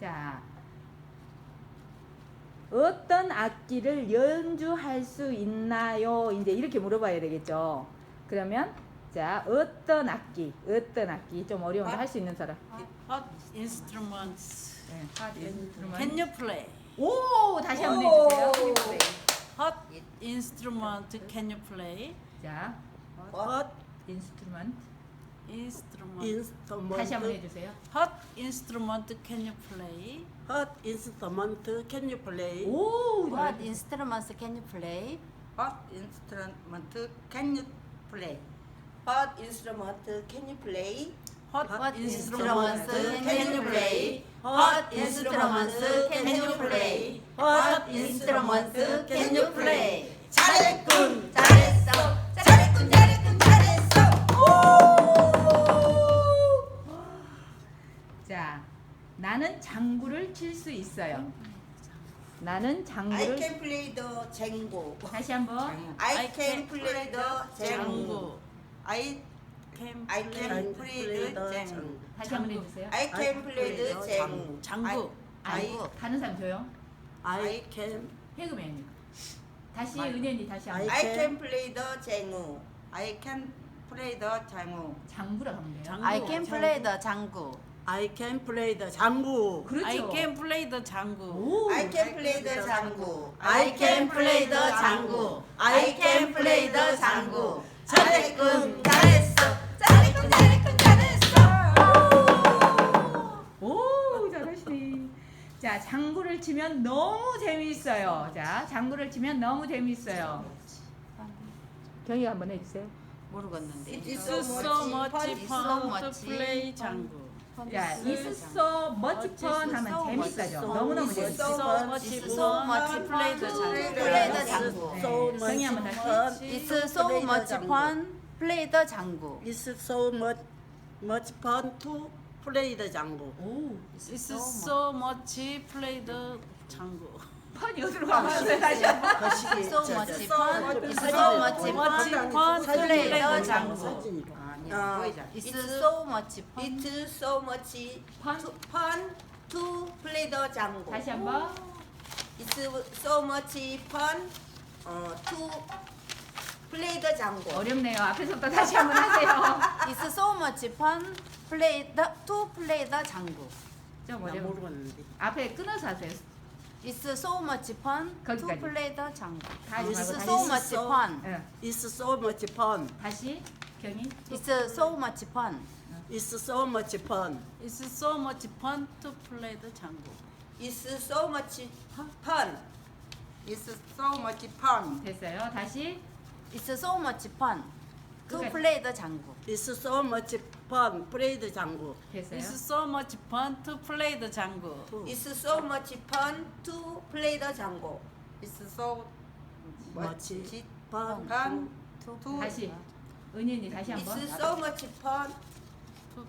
자, 어떤 악기를 연주할 수 있나요? 이제 이렇게 물어봐야 되겠죠. 그러면 자, 어떤 악기, 어떤 악기 좀 어려운데 할수 있는 사람. What instruments 네, can you play? 오, 다시 한번 오. 해주세요. What instrument can you play? 자, What 인스트루먼트 Instrument. instrument? 다시 한번 해주세요. What instrument can you play? What instrument can you play? 오, What instruments can you play? What instrument can you play? What instrument can you play? What, What instrument instruments can you play? What instruments can you play? What instruments can you play? 잘했군. 잘했어. 장구를 칠 수 있어요. 나는 I 장구를 can play the 쟁고. 다시 한번 I can play the 쟁고. I Can I play can play the 쟁고. 다시 한번 해주세요. I can play the 쟁고. 장구. 아이, 장구. 다른 사람 조용. I can 해금이 다시 은현이 다시 한번 I can play the 쟁고. I can play the 쟁고. 장구라 하면 돼요. 장구. I can play the 장구. I can play the 장구. 그렇죠. I can play the 장구. 오, I can play the 장구. I can play the 장구. I can play the 장구. 잘했군. 잘했어. 잘했군. 잘했군. 잘했어. 오, 잘하시네. 자, 장구를 치면 너무 재미있어요. 자, 장구를 치면 너무 재미있어요. 경희가 한번 해주세요. 모르겠는데. It It's is so much fun to play. 장구. 자, 있어 멋지펀 하면 much, 너무너무 재밌어. So much fun so to much play fun the to 장구. play the 장구. So 네. much 정희 한번 다시. fun. It's so much fun play the 장구. It's so much much fun to play the 장구. 오, It's so much play the 장구. 펀이 어디로 가면 다시 So much fun. It's so much Much fun play play the the 장구. 장구. 어, It's so much fun. It's so much 펀. to- fun to play the 장고. 다시 한번. It's so much fun 어, to play the 장고. 어렵네요. 앞에서부터 다시 한번 하세요. It's so much fun play the to play the 장구. 좀 나 어려워. 모르겠는데. 앞에 끊어서 하세요. It's so much fun to 거기까지. play the 장구. 다시 It's 말고 다시. so much fun. 응. It's so much fun. 다시 경희. It's so much fun. It's so much fun. It's so much fun to play the 장구. It's so much fun. It's so much fun. 됐어요. 다시. It's so much fun to 끝까지. play the 장구. It's so much fun play the 장구. 됐어요. It's so much fun to play the 장구. It's so much fun to play the 장고. It's so much much fun fun to to 다시. 은현이 다시 It's 한번. so much fun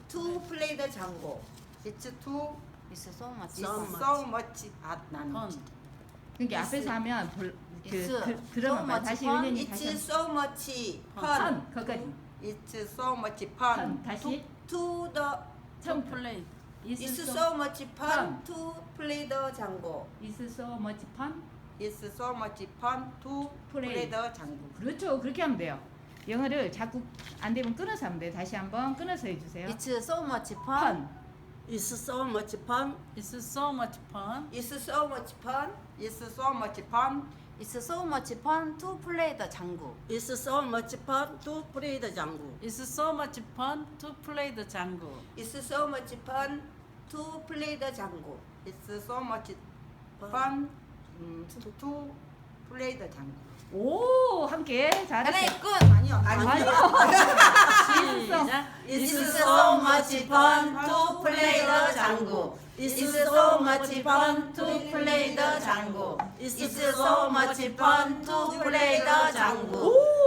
to play the 장고. It's too It's so much So fun. much. so much 아 나는 fun. 그러니까 앞에서 하면 볼, 그, It's 그 들어만 so 다시 fun. 은현이 다시 It's so much 한 fun. 거기까지. It's so much 한 fun 다시 to the To 처음 play. It's It's so so much fun. fun to play the 장고. It's so much fun. It's so much fun to Play. play the 장고. 그렇죠. 그렇게 하면 돼요. 영어를 자꾸 안 되면 끊어서 하면 돼요. 다시 한번 끊어서 해주세요. It's so much fun. fun. It's so much fun. It's so much fun. It's so much fun. It's so much fun. It's so much fun to play the 장구. It's so much fun to play the 장구. It's so much fun to play the 장구. It's so much fun to play the 장고. It's so much fun 음, to, the 장고. 오 함께 잘했어요. 잘했군. 아니요, 아니요. 시작. It's so much fun to play the 장구. It's so much fun to play the 장구. It's so much fun to play the 장구. 잘했어.